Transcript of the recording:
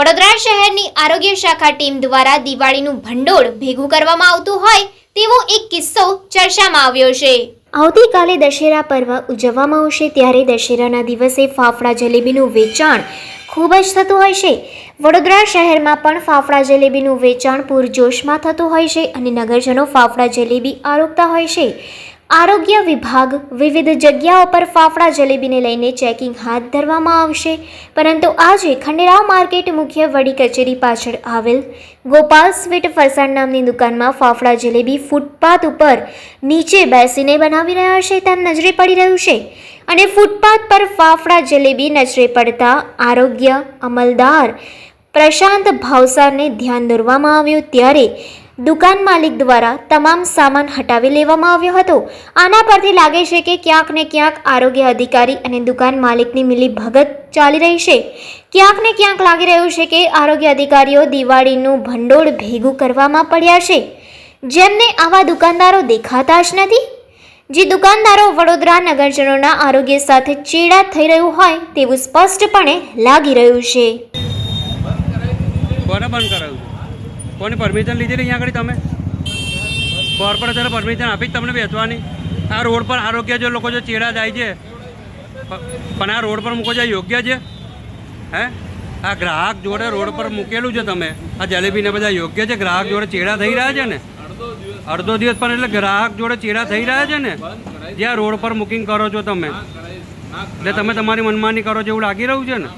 વડોદરા શહેરની આરોગ્ય શાખા ટીમ દ્વારા દિવાળીનું ભંડોળ ભેગું કરવામાં આવતું હોય તેવો એક કિસ્સો ચર્ચામાં આવ્યો છે. આવતીકાલે દશેરા પર્વ ઉજવવામાં આવશે ત્યારે દશેરાના દિવસે ફાફડા જલેબીનું વેચાણ ખૂબ જ થતું હોય છે. વડોદરા શહેરમાં પણ ફાફડા જલેબીનું વેચાણ પૂરજોશમાં થતું હોય છે અને નગરજનો ફાફડા જલેબી આરોગતા હોય છે. આરોગ્ય વિભાગ વિવિધ જગ્યાઓ પર ફાફડા જલેબીને લઈને ચેકિંગ હાથ ધરવામાં આવશે. પરંતુ આજે ખંડેરાવ માર્કેટ મુખ્ય વડી કચેરી પાછળ આવેલ ગોપાલ સ્વીટ ફરસાણ નામની દુકાનમાં ફાફડા જલેબી ફૂટપાથ ઉપર નીચે બેસીને બનાવી રહ્યા છે તેમ નજરે પડી રહ્યું છે. અને ફૂટપાથ પર ફાફડા જલેબી નજરે પડતા આરોગ્ય અમલદાર પ્રશાંત ભાવસારને ધ્યાન દોરવામાં આવ્યું ત્યારે દુકાન માલિક દ્વારા તમામ સામાન હટાવી લેવામાં આવ્યો હતો. આના પરથી લાગે છે કે ક્યાંક ને ક્યાંક આરોગ્ય અધિકારી અને દુકાન માલિકની મિલી ભગત ચાલી રહી છે. ક્યાંક ને ક્યાંક લાગી રહ્યું છે કે આરોગ્ય અધિકારીઓ દિવાળીનું ભંડોળ ભેગું કરવામાં પડ્યા છે. જેમને આવા દુકાનદારો દેખાતા જ નથી. જે દુકાનદારો વડોદરા નગરજનોના આરોગ્ય સાથે ચેડા થઈ રહ્યું હોય તેવું સ્પષ્ટપણે લાગી રહ્યું છે. કોને પરમિશન લીધેલી અહીંયા આગળ તમે? કોર્પોરેશને પરમિશન આપી તમને બેસવાની. આ રોડ પર આરોગ્ય જો લોકો જો ચેડા જાય છે, પણ આ રોડ પર મૂકો છો યોગ્ય છે? હે? આ ગ્રાહક જોડે રોડ પર મૂકેલું છે તમે. આ જલેબીને બધા યોગ્ય છે? ગ્રાહક જોડે ચેડા થઈ રહ્યા છે ને? અડધો દિવસ પણ એટલે ગ્રાહક જોડે ચેડા થઈ રહ્યા છે ને? જ્યાં રોડ પર બુકિંગ કરો છો તમે. એટલે તમે તમારી મનમાની કરો છો એવું લાગી રહ્યું છે ને?